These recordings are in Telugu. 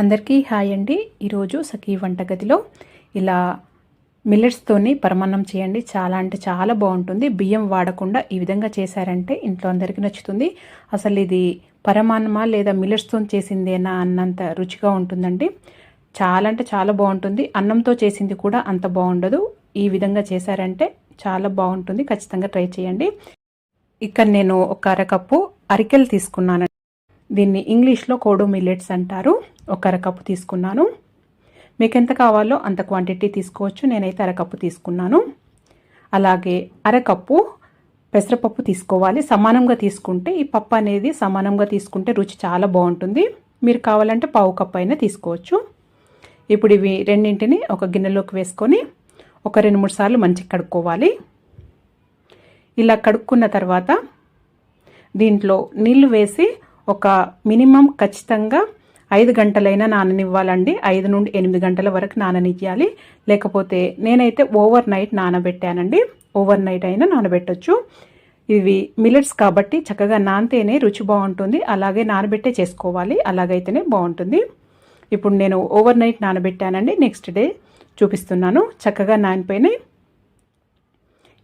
అందరికీ హాయ్ అండి. ఈరోజు సఖీ వంటగదిలో ఇలా మిల్లెట్స్తోని పరమాన్నం చేయండి. చాలా అంటే చాలా బాగుంటుంది. బియ్యం వాడకుండా ఈ విధంగా చేశారంటే ఇంట్లో అందరికీ నచ్చుతుంది. అసలు ఇది పరమాన్నమా లేదా మిల్లెట్స్తో చేసిందేనా అన్నంత రుచిగా ఉంటుందండి. చాలా అంటే చాలా బాగుంటుంది. అన్నంతో చేసింది కూడా అంత బాగుండదు. ఈ విధంగా చేశారంటే చాలా బాగుంటుంది. ఖచ్చితంగా ట్రై చేయండి. ఇక్కడ నేను ఒక అరకప్పు అరికెలు తీసుకున్నాను దీన్ని ఇంగ్లీష్లో కోడో మిల్లెట్స్ అంటారు. ఒక అరకప్పు తీసుకున్నాను. మీకు ఎంత కావాలో అంత క్వాంటిటీ తీసుకోవచ్చు. నేనైతే అరకప్పు తీసుకున్నాను. అలాగే అరకప్పు పెసరపప్పు తీసుకోవాలి. సమానంగా తీసుకుంటే ఈ పప్పు అనేది సమానంగా తీసుకుంటే రుచి చాలా బాగుంటుంది. మీరు కావాలంటే పావు కప్పు అయినా తీసుకోవచ్చు. ఇప్పుడు ఇవి రెండింటిని ఒక గిన్నెలోకి వేసుకొని ఒక రెండు మూడు సార్లు మంచిగా కడుక్కోవాలి. ఇలా కడుక్కున్న తర్వాత దీంట్లో నీళ్ళు వేసి ఒక మినిమం ఖచ్చితంగా ఐదు గంటలైనా నాననివ్వాలండి. ఐదు నుండి ఎనిమిది గంటల వరకు నాననివ్వాలి లేకపోతే నేనైతే ఓవర్ నైట్ నానబెట్టానండి. ఓవర్ నైట్ అయినా నానబెట్టచ్చు. ఇవి మిల్లెట్స్ కాబట్టి చక్కగా నానితేనే రుచి బాగుంటుంది. అలాగే నానబెట్టే చేసుకోవాలి. అలాగైతేనే బాగుంటుంది. ఇప్పుడు నేను ఓవర్ నైట్ నానబెట్టానండి. నెక్స్ట్ డే చూపిస్తున్నాను. చక్కగా నానిపోయినాయి.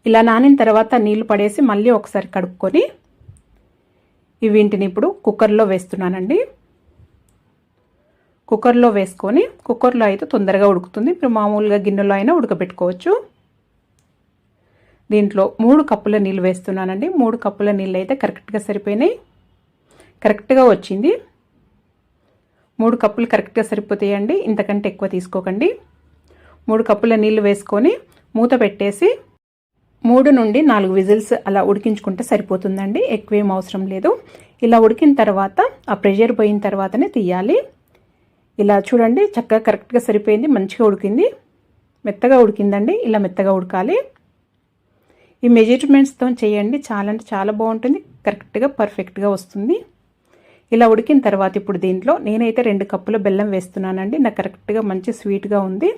ఇలా నానిన తర్వాత నీళ్ళు పడేసి మళ్ళీ ఒకసారి కడుక్కొని వీటిని ఇప్పుడు కుక్కర్లో వేస్తున్నానండి. కుక్కర్లో వేసుకొని కుక్కర్లో అయితే తొందరగా ఉడుకుతుంది. ఇప్పుడు మామూలుగా గిన్నెలో అయినా ఉడకబెట్టుకోవచ్చు. దీంట్లో మూడు కప్పుల నీళ్ళు వేస్తున్నానండి. మూడు కప్పుల నీళ్ళు అయితే కరెక్ట్గా సరిపోయినాయి. కరెక్ట్గా వచ్చింది. మూడు కప్పులు కరెక్ట్గా సరిపోతాయండి. ఇంతకంటే ఎక్కువ తీసుకోకండి. మూడు కప్పుల నీళ్ళు వేసుకొని మూత పెట్టేసి మూడు నుండి నాలుగు విజిల్స్ అలా ఉడికించుకుంటే సరిపోతుందండి. ఎక్కువేం అవసరం లేదు. ఇలా ఉడికిన తర్వాత ఆ ప్రెషర్ పోయిన తర్వాతనే తీయాలి. ఇలా చూడండి చక్కగా కరెక్ట్గా సరిపోయింది మంచిగా ఉడికింది. మెత్తగా ఉడికిందండి. ఇలా మెత్తగా ఉడకాలి. ఈ మెజర్మెంట్స్తో చేయండి. చాలా అంటే చాలా బాగుంటుంది. కరెక్ట్గా పర్ఫెక్ట్గా వస్తుంది. ఇలా ఉడికిన తర్వాత ఇప్పుడు దీంట్లో నేనైతే రెండు కప్పుల బెల్లం వేస్తున్నానండి. నాకు కరెక్ట్గా మంచి స్వీట్గా ఉంది.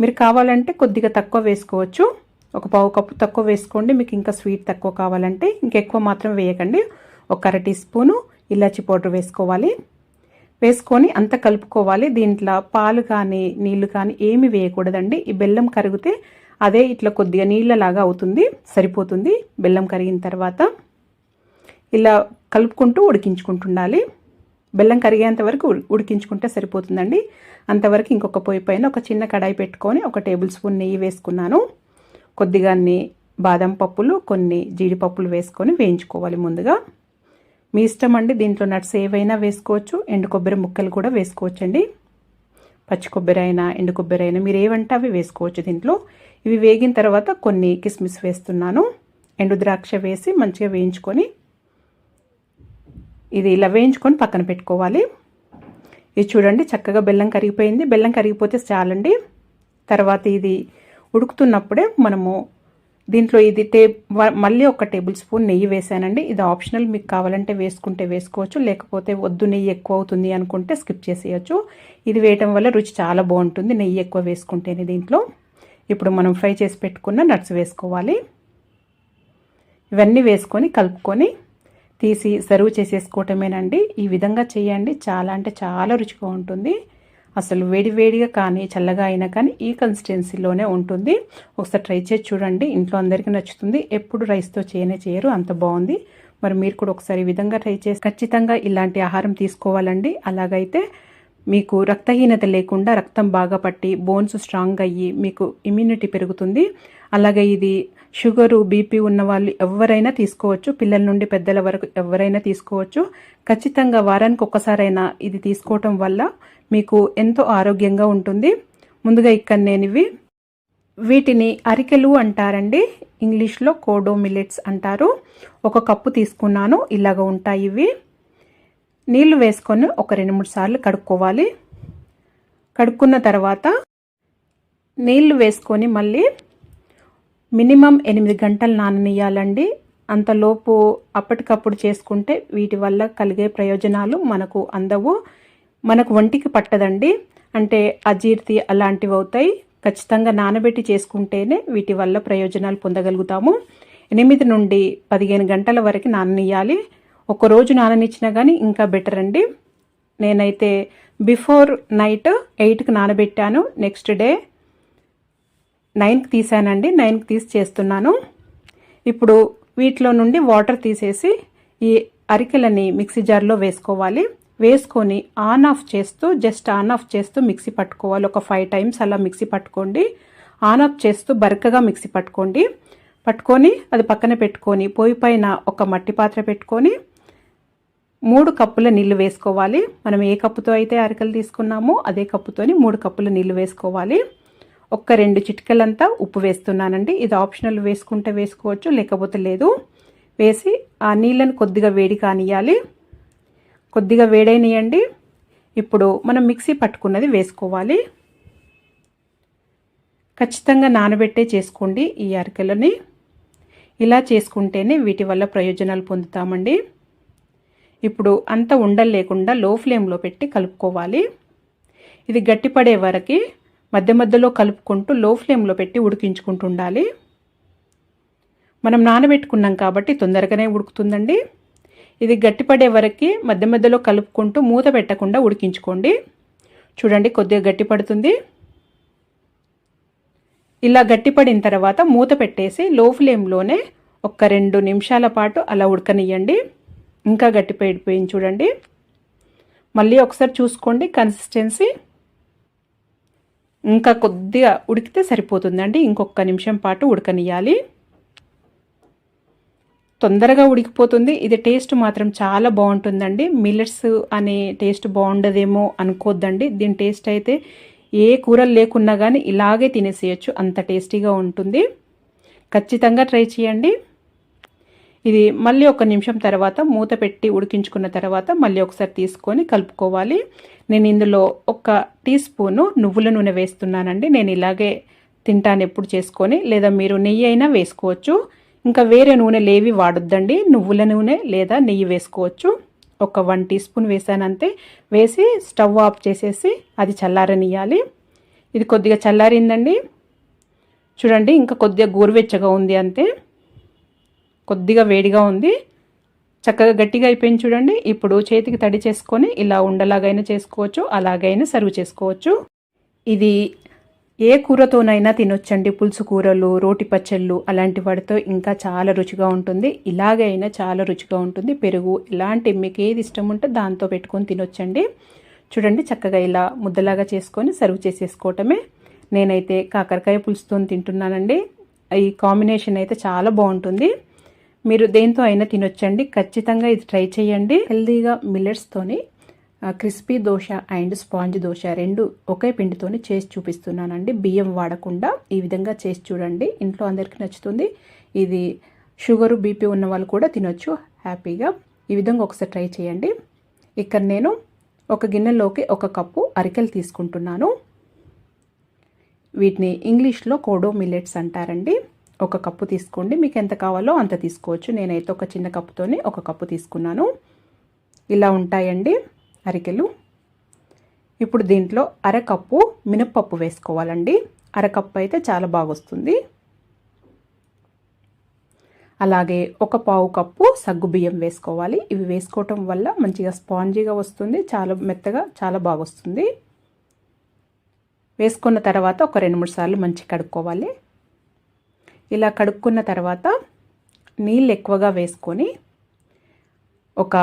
మీరు కావాలంటే కొద్దిగా తక్కువ వేసుకోవచ్చు. ఒక పావు కప్పు తక్కువ వేసుకోండి. మీకు ఇంకా స్వీట్ తక్కువ కావాలంటే ఇంకెక్కువ మాత్రం వేయకండి. ఒక అర టీ స్పూను ఇలాచి పౌడర్ వేసుకోవాలి. వేసుకొని అంత కలుపుకోవాలి. దీంట్లో పాలు కానీ నీళ్ళు కానీ ఏమి వేయకూడదండి. ఈ బెల్లం కరిగితే అదే ఇట్లా కొద్దిగా నీళ్ళలాగా అవుతుంది సరిపోతుంది. బెల్లం కరిగిన తర్వాత ఇలా కలుపుకుంటూ ఉడికించుకుంటుండాలి. బెల్లం కరిగేంత వరకు ఉడికించుకుంటే సరిపోతుందండి. అంతవరకు ఇంకొక పొయ్యి పైన ఒక చిన్న కడాయి పెట్టుకొని ఒక టేబుల్ స్పూన్ నెయ్యి వేసుకున్నాను. కొద్దిగా బాదం పప్పులు కొన్ని జీడిపప్పులు వేసుకొని వేయించుకోవాలి ముందుగా. మీ ఇష్టం అండి దీంట్లో నట్స్ ఏవైనా వేసుకోవచ్చు. ఎండు కొబ్బరి ముక్కలు కూడా వేసుకోవచ్చండి. పచ్చి కొబ్బరి అయినా ఎండు కొబ్బరి అయినా మీరు ఏవంటే అవి వేసుకోవచ్చు దీంట్లో. ఇవి వేగిన తర్వాత కొన్ని కిస్మిస్ వేస్తున్నాను. ఎండు ద్రాక్ష వేసి మంచిగా వేయించుకొని ఇది ఇలా వేయించుకొని పక్కన పెట్టుకోవాలి. ఇది చూడండి చక్కగా బెల్లం కరిగిపోయింది. బెల్లం కరిగిపోతే చాలండి. తర్వాత ఇది ఉడుకుతున్నప్పుడే మనము దీంట్లో ఇది టే మళ్ళీ ఒక టేబుల్ స్పూన్ నెయ్యి వేసానండి. ఇది ఆప్షనల్. మీకు కావాలంటే వేసుకుంటే వేసుకోవచ్చు లేకపోతే వద్దు నెయ్యి ఎక్కువ అవుతుంది అనుకుంటే స్కిప్ చేసేయచ్చు. ఇది వేయటం వల్ల రుచి చాలా బాగుంటుంది. నెయ్యి ఎక్కువ వేసుకుంటేనే దీంట్లో. ఇప్పుడు మనం ఫ్రై చేసి పెట్టుకున్న నట్స్ వేసుకోవాలి. ఇవన్నీ వేసుకొని కలుపుకొని తీసి సర్వ్ చేసేసుకోవటమేనండి. ఈ విధంగా చేయండి. చాలా అంటే చాలా రుచిగా ఉంటుంది. అసలు వేడివేడిగా కానీ చల్లగా అయినా కానీ ఈ కన్సిస్టెన్సీలోనే ఉంటుంది. ఒకసారి ట్రై చేసి చూడండి. ఇంట్లో అందరికీ నచ్చుతుంది. ఎప్పుడు రైస్తో చేయనే చేయరు. అంత బాగుంది. మరి మీరు కూడా ఒకసారి ఈ విధంగా ట్రై చేసి ఖచ్చితంగా ఇలాంటి ఆహారం తీసుకోవాలండి. అలాగైతే మీకు రక్తహీనత లేకుండా రక్తం బాగా పట్టి బోన్స్ స్ట్రాంగ్ అయ్యి మీకు ఇమ్యూనిటీ పెరుగుతుంది. అలాగే ఇది షుగరు బీపీ ఉన్న వాళ్ళు ఎవరైనా తీసుకోవచ్చు. పిల్లల నుండి పెద్దల వరకు ఎవరైనా తీసుకోవచ్చు. ఖచ్చితంగా వారానికి ఒక్కసారైనా ఇది తీసుకోవటం వల్ల మీకు ఎంతో ఆరోగ్యంగా ఉంటుంది. ముందుగా ఇక్కడ నేను ఇవి వీటిని అరికెలు అంటారండి. ఇంగ్లీష్లో కోడో మిల్లెట్స్ అంటారు. ఒక కప్పు తీసుకున్నాను. ఇలాగ ఉంటాయి ఇవి. నీళ్ళు వేసుకొని ఒక రెండు మూడు సార్లు కడుక్కోవాలి. కడుక్కున్న తర్వాత నీళ్ళు వేసుకొని మళ్ళీ మినిమం ఎనిమిది గంటలు నాననియాలండి. అంతలోపు అప్పటికప్పుడు చేసుకుంటే వీటి వల్ల కలిగే ప్రయోజనాలు మనకు అందవు. మనకు ఒంటికి పట్టదండి. అంటే అజీర్తి అలాంటివి అవుతాయి. ఖచ్చితంగా నానబెట్టి చేసుకుంటేనే వీటి వల్ల ప్రయోజనాలు పొందగలుగుతాము. ఎనిమిది నుండి పదిహేను గంటల వరకు నాననియాలి. ఒకరోజు నాననిచ్చినా కానీ ఇంకా బెటర్ అండి. నేనైతే బిఫోర్ నైట్ ఎయిట్కి నానబెట్టాను. నెక్స్ట్ డే నైన్కి తీసానండి. నైన్కి తీసి చేస్తున్నాను. ఇప్పుడు వీటిలో నుండి వాటర్ తీసేసి ఈ అరికెలని మిక్సీ జార్లో వేసుకోవాలి. వేసుకొని ఆన్ ఆఫ్ చేస్తూ జస్ట్ ఆన్ ఆఫ్ చేస్తూ మిక్సీ పట్టుకోవాలి. ఒక ఫైవ్ టైమ్స్ అలా మిక్సీ పట్టుకోండి. ఆన్ ఆఫ్ చేస్తూ బరకగా మిక్సీ పట్టుకోండి. పట్టుకొని అది పక్కన పెట్టుకొని పొయ్యి పైన ఒక మట్టి పాత్ర పెట్టుకొని మూడు కప్పుల నీళ్ళు వేసుకోవాలి. మనం ఏ కప్పుతో అయితే అరకలు తీసుకున్నామో అదే కప్పుతోని మూడు కప్పుల నీళ్ళు వేసుకోవాలి. ఒక్క రెండు చిటికలంతా ఉప్పు వేస్తున్నానండి. ఇది ఆప్షనల్ వేసుకుంటే వేసుకోవచ్చు లేకపోతే లేదు. వేసి ఆ నీళ్ళని కొద్దిగా వేడి కానియాలి కొద్దిగా వేడైనయండి. ఇప్పుడు మనం మిక్సీ పట్టుకున్నది వేసుకోవాలి. ఖచ్చితంగా నానబెట్టే చేసుకోండి ఈ అరికెలని. ఇలా చేసుకుంటేనే వీటి వల్ల ప్రయోజనాలు పొందుతామండి. ఇప్పుడు అంత ఉండలు లేకుండా లో ఫ్లేమ్లో పెట్టి కలుపుకోవాలి. ఇది గట్టిపడే వరకు మధ్య మధ్యలో కలుపుకుంటూ లో ఫ్లేమ్లో పెట్టి ఉడికించుకుంటూ ఉండాలి. మనం నానబెట్టుకున్నాం కాబట్టి తొందరగానే ఉడుకుతుందండి. ఇది గట్టిపడే వరకు మధ్య మధ్యలో కలుపుకుంటూ మూత పెట్టకుండా ఉడికించుకోండి. చూడండి కొద్దిగా గట్టిపడుతుంది. ఇలా గట్టిపడిన తర్వాత మూత పెట్టేసి లో ఫ్లేమ్లోనే ఒక రెండు నిమిషాల పాటు అలా ఉడకనియండి ఇంకా గట్టిపడిపోయింది చూడండి. మళ్ళీ ఒకసారి చూసుకోండి కన్సిస్టెన్సీ. ఇంకా కొద్దిగా ఉడికితే సరిపోతుందండి. ఇంకొక నిమిషం పాటు ఉడకనియాలి తొందరగా ఉడికిపోతుంది. ఇది టేస్ట్ మాత్రం చాలా బాగుంటుందండి. మిల్లెట్స్ అనే టేస్ట్ బాగుండదేమో అనుకోద్దండి. దీని టేస్ట్ అయితే ఏ కూరలు లేకున్నా కానీ ఇలాగే తినేసేయచ్చు. అంత టేస్టీగా ఉంటుంది. ఖచ్చితంగా ట్రై చేయండి. ఇది మళ్ళీ ఒక నిమిషం తర్వాత మూత పెట్టి ఉడికించుకున్న తర్వాత మళ్ళీ ఒకసారి తీసుకొని కలుపుకోవాలి. నేను ఇందులో ఒక టీ స్పూను నువ్వుల నూనె వేస్తున్నానండి. నేను ఇలాగే తింటాను ఎప్పుడు చేసుకొని. లేదా మీరు నెయ్యి అయినా వేసుకోవచ్చు. ఇంకా వేరే నూనె ఏవి వాడొద్దండి. నువ్వుల నూనె లేదా నెయ్యి వేసుకోవచ్చు. ఒక వన్ టీ స్పూన్ వేసానంతే. వేసి స్టవ్ ఆఫ్ చేసేసి అది చల్లారనియాలి ఇది కొద్దిగా చల్లారిందండి. చూడండి ఇంకా కొద్దిగా గోరువెచ్చగా ఉంది అంతే. కొద్దిగా వేడిగా ఉంది. చక్కగా గట్టిగా అయిపోయింది చూడండి. ఇప్పుడు చేతికి తడి చేసుకొని ఇలా ఉండలాగైనా చేసుకోవచ్చు అలాగైనా సర్వ్ చేసుకోవచ్చు. ఇది ఏ కూరతోనైనా తినొచ్చండి. పులుసు కూరలు రోటి పచ్చళ్ళు అలాంటి వాటితో ఇంకా చాలా రుచిగా ఉంటుంది. ఇలాగైనా చాలా రుచిగా ఉంటుంది. పెరుగు ఇలాంటి మీకు ఏది ఇష్టం ఉంటే దాంతో పెట్టుకొని తినొచ్చండి. చూడండి చక్కగా ఇలా ముద్దలాగా చేసుకొని సర్వ్ చేసేసుకోవటమే. నేనైతే కాకరకాయ పులుసుతో తింటున్నానండి. ఈ కాంబినేషన్ అయితే చాలా బాగుంటుంది. మీరు దేంతో అయినా తినొచ్చండి. ఖచ్చితంగా ఇది ట్రై చేయండి. హెల్దీగా మిల్లెట్స్తోని crispy dosa and sponge dosa రెండు ఒకే పిండితోనే చేసి చూపిస్తున్నానండి. బియ్యం వాడకుండా ఈ విధంగా చేసి చూడండి. ఇంట్లో అందరికీ నచ్చుతుంది. ఇది షుగరు బీపీ ఉన్న వాళ్ళు కూడా తినొచ్చు. హ్యాపీగా ఈ విధంగా ఒకసారి ట్రై చేయండి. ఇక్కడ నేను ఒక గిన్నెలోకి ఒక కప్పు అరికెలు తీసుకుంటున్నాను. వీటిని ఇంగ్లీష్లో కోడో మిల్లెట్స్ అంటారండి. ఒక కప్పు తీసుకోండి. మీకు ఎంత కావాలో అంత తీసుకోవచ్చు. నేనైతే ఒక చిన్న కప్పుతోనే ఒక కప్పు తీసుకున్నాను. ఇలా ఉంటాయండి. అరికెలు. ఇప్పుడు దీంట్లో అరకప్పు మినప్పప్పు వేసుకోవాలండి. అరకప్పు అయితే చాలా బాగొస్తుంది. అలాగే ఒక పావు కప్పు సగ్గు బియ్యం వేసుకోవాలి. ఇవి వేసుకోవటం వల్ల మంచిగా స్పాంజీగా వస్తుంది. చాలా మెత్తగా చాలా బాగా వస్తుంది వేసుకున్న తర్వాత ఒక రెండు మూడు సార్లు మంచి కడుక్కోవాలి. ఇలా కడుక్కున్న తర్వాత నీళ్ళు ఎక్కువగా వేసుకొని ఒక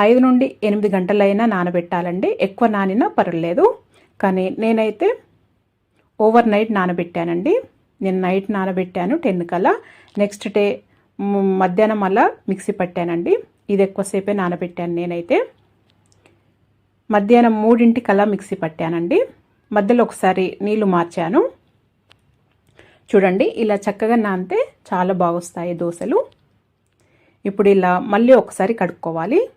ఐదు నుండి ఎనిమిది గంటలైనా నానబెట్టాలండి. ఎక్కువ నానినా పర్వాలేదు. కానీ నేనైతే ఓవర్ నైట్ నానబెట్టానండి. నేను నైట్ నానబెట్టాను టెన్ కల్లా. నెక్స్ట్ డే మధ్యాహ్నం అలా మిక్సీ పట్టానండి. ఇది ఎక్కువసేపే నానబెట్టాను నేనైతే. మధ్యాహ్నం మూడింటికల్లా మిక్సీ పట్టానండి. మధ్యలో ఒకసారి నీళ్ళు మార్చాను. చూడండి ఇలా చక్కగా నానితే చాలా బాగొస్తాయి దోశలు. ఇప్పుడు ఇలా మళ్ళీ ఒకసారి కడుక్కోవాలి.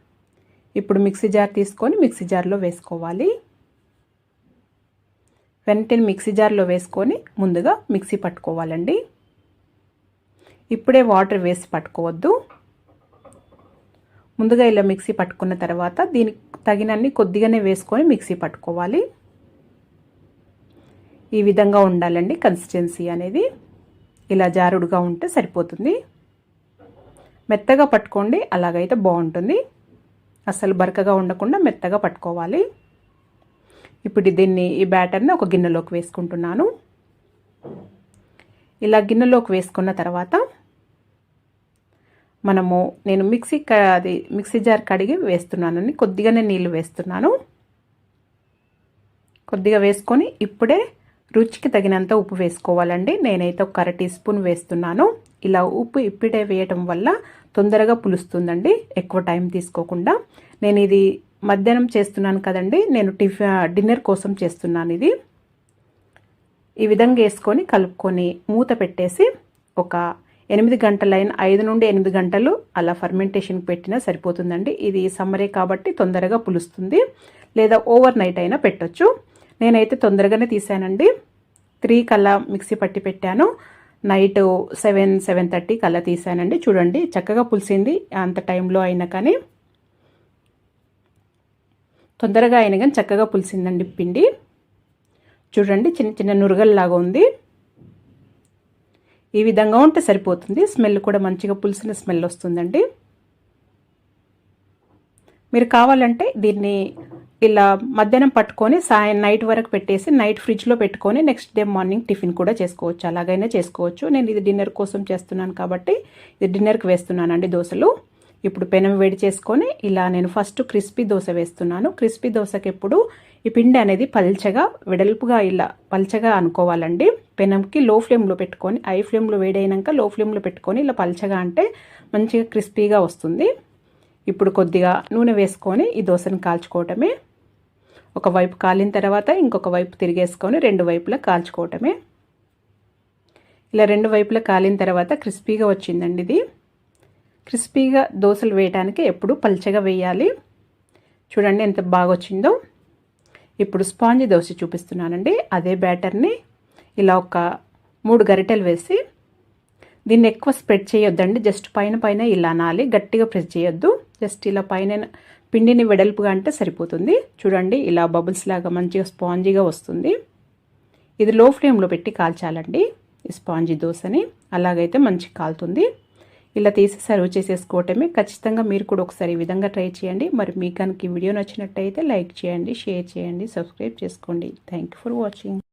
ఇప్పుడు మిక్సీ జార్ తీసుకొని మిక్సీ జార్లో వేసుకోవాలి. వెంటనే మిక్సీ జార్లో వేసుకొని ముందుగా మిక్సీ పట్టుకోవాలండి. ఇప్పుడే వాటర్ వేసి పట్టుకోవద్దు. ముందుగా ఇలా మిక్సీ పట్టుకున్న తర్వాత దీనికి తగినన్ని కొద్దిగానే వేసుకొని మిక్సీ పట్టుకోవాలి. ఈ విధంగా ఉండాలండి కన్సిస్టెన్సీ అనేది. ఇలా జారుడుగా ఉంటే సరిపోతుంది. మెత్తగా పట్టుకోండి అలాగైతే బాగుంటుంది. అసలు బరకగా ఉండకుండా మెత్తగా పట్టుకోవాలి. ఇప్పుడు దీన్ని ఈ బ్యాటర్ని ఒక గిన్నెలోకి వేసుకుంటున్నాను. ఇలా గిన్నెలోకి వేసుకున్న తర్వాత మనము నేను మిక్సీ అది మిక్సీ జార్ కడిగి వేస్తున్నానని కొద్దిగానే నీళ్ళు వేస్తున్నాను. కొద్దిగా వేసుకొని ఇప్పుడే రుచికి తగినంత ఉప్పు వేసుకోవాలండి. నేనైతే ఒక అర టీ స్పూన్ వేస్తున్నాను. ఇలా ఉప్పు ఇప్పిడే వేయటం వల్ల తొందరగా పులుస్తుందండి. ఎక్కువ టైం తీసుకోకుండా. నేను ఇది మధ్యాహ్నం చేస్తున్నాను కదండి. నేను టిఫిన్ డిన్నర్ కోసం చేస్తున్నాను ఇది. ఈ విధంగా వేసుకొని కలుపుకొని మూత పెట్టేసి ఒక ఎనిమిది గంటలైన ఐదు నుండి ఎనిమిది గంటలు అలా ఫర్మెంటేషన్కి పెట్టినా సరిపోతుందండి. ఇది సమ్మరే కాబట్టి తొందరగా పులుస్తుంది. లేదా ఓవర్ నైట్ అయినా పెట్టొచ్చు. నేనైతే తొందరగానే తీసానండి. త్రీ కల్లా మిక్సీ పట్టి పెట్టాను. నైట్ సెవెన్ సెవెన్ థర్టీ కల్లా తీసానండి. చూడండి చక్కగా పులిసింది. అంత టైంలో అయినా కానీ తొందరగా అయినా కానీ చక్కగా పులిసిందండి పిండి. చూడండి చిన్న చిన్న నురగల్లాగా ఉంది. ఈ విధంగా ఉంటే సరిపోతుంది. స్మెల్ కూడా మంచిగా పులిసిన స్మెల్ వస్తుందండి. మీరు కావాలంటే దీన్ని ఇలా మధ్యాహ్నం పట్టుకొని సాయం నైట్ వరకు పెట్టేసి నైట్ ఫ్రిడ్జ్లో పెట్టుకొని నెక్స్ట్ డే మార్నింగ్ టిఫిన్ కూడా చేసుకోవచ్చు. అలాగైనా చేసుకోవచ్చు. నేను ఇది డిన్నర్ కోసం చేస్తున్నాను కాబట్టి ఇది డిన్నర్కి వేస్తున్నానండి దోశలు. ఇప్పుడు పెనం వేడి చేసుకొని ఇలా నేను ఫస్ట్ క్రిస్పీ దోశ వేస్తున్నాను. క్రిస్పీ దోశకి ఎప్పుడు ఈ పిండి అనేది పల్చగా వెడల్పుగా ఇలా పల్చగా అనుకోవాలండి. పెనంకి లో ఫ్లేమ్లో పెట్టుకొని హై ఫ్లేమ్లో వేడైనాక లో ఫ్లేమ్లో పెట్టుకొని ఇలా పల్చగా అంటే మంచిగా క్రిస్పీగా వస్తుంది. ఇప్పుడు కొద్దిగా నూనె వేసుకొని ఈ దోశను కాల్చుకోవటమే. ఒక వైపు కాలిన తర్వాత ఇంకొక వైపు తిరిగేసుకొని రెండు వైపులా కాల్చుకోవటమే. ఇలా రెండు వైపులా కాలిన తర్వాత క్రిస్పీగా వచ్చిందండి ఇది. క్రిస్పీగా దోశలు వేయడానికి ఎప్పుడు పల్చగా వేయాలి. చూడండి ఎంత బాగా వచ్చిందో. ఇప్పుడు స్పాంజి దోశ చూపిస్తున్నానండి. అదే బ్యాటర్ని ఇలా ఒక మూడు గరిటెలు వేసి దీన్ని ఎక్కువ స్ప్రెడ్ చేయొద్దండి. జస్ట్ పైన పైన ఇలా నాలి గట్టిగా ప్రెస్ చేయొద్దు. జస్ట్ ఇలా పైన పిండిని వెడల్పుగా అంటే సరిపోతుంది. చూడండి ఇలా బబుల్స్ లాగా మంచిగా స్పాంజీగా వస్తుంది. ఇది లో ఫ్లేమ్లో పెట్టి కాల్చాలండి ఈ స్పాంజీ దోశని. అలాగైతే మంచిగా కాలుతుంది. ఇలా తీసి సర్వ్ చేసేసుకోవటమే. ఖచ్చితంగా మీరు కూడా ఒకసారి ఈ విధంగా ట్రై చేయండి. మరి మీకు కనుక ఈ వీడియో నచ్చినట్టయితే లైక్ చేయండి షేర్ చేయండి సబ్స్క్రైబ్ చేసుకోండి. Thank for watching